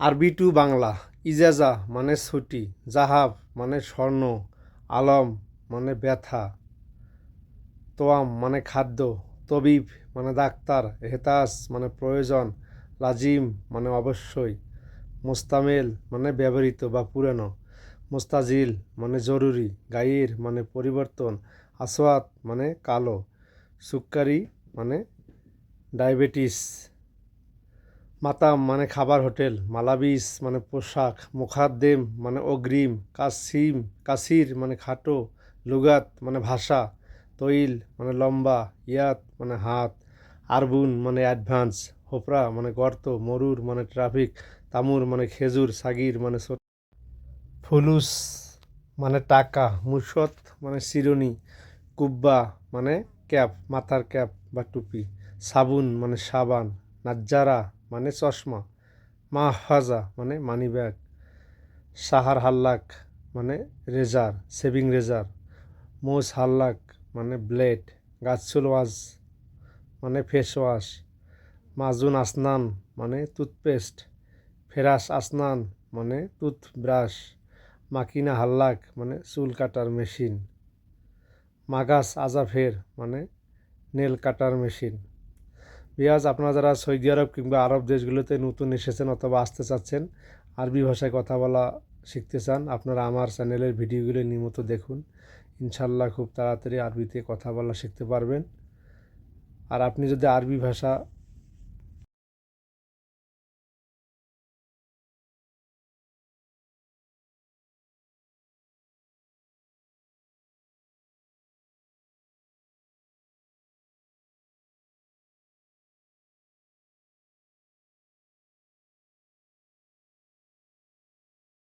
আরবি টু বাংলা, ইজাজা মানে ছুটি, জাহাব মানে স্বর্ণ, আলম মানে ব্যথা, তোয়াম মানে খাদ্য, তবিব মানে ডাক্তার হেতাস মানে প্রয়োজন, লাজিম মানে অবশ্যই, মোস্তামেল মানে ব্যবহৃত বা পুরানো, মোস্তাজিল মানে জরুরি, গাইর মানে পরিবর্তন, আসওয়াত মানে কালো, সুক্কারি মানে ডায়াবেটিস। মাতাম মানে খাবার হোটেল, মালাবিস মানে পোশাক, মুখাদ্দেম মানে অগ্রিম, কাসিম, কাসির মানে খাটো, লুগাত মানে ভাষা, তৈল মানে লম্বা, ইয়াত মানে হাত, আরবুন মানে অ্যাডভান্স, হোপরা মানে গর্ত, মরুর মানে ট্রাফিক, তামুর মানে খেজুর, সাগির মানে ফুলুস মানে টাকা, মুসত মানে শিরোনি, কুব্বা মানে ক্যাপ, মাথার ক্যাপ বা টুপি, সাবুন মানে সাবান, নাজ্জারা মানে চশমা। মাহফাজা মানে মানি ব্যাগ। সাহার হাল্লাক মানে রেজার, সেভিং রেজার। মোজ হাল্লাক মানে ব্লেড। গাছুল ওয়াজ মানে ফেস ওয়াশ। মাজুন আসনান মানে টুথপেস্ট। ফেরাস আসনান মানে টুথব্রাশ। মাকিনা হাল্লাক মানে চুল কাটার মেশিন। মাগাস আজাফের মানে নেল কাটার মেশিন। বিয়াজ, আপনারা যারা সৌদি আরব কিংবা আরব দেশগুলোতে নতুন এসেছেন অথবা আসতে চাচ্ছেন, আরবি ভাষায় কথা বলা শিখতে চান, আপনারা আমার চ্যানেলের ভিডিওগুলো নিয়মিত দেখুন। ইনশাল্লাহ খুব তাড়াতাড়ি আরবিতে কথা বলা শিখতে পারবেন। আর আপনি যদি আরবি ভাষা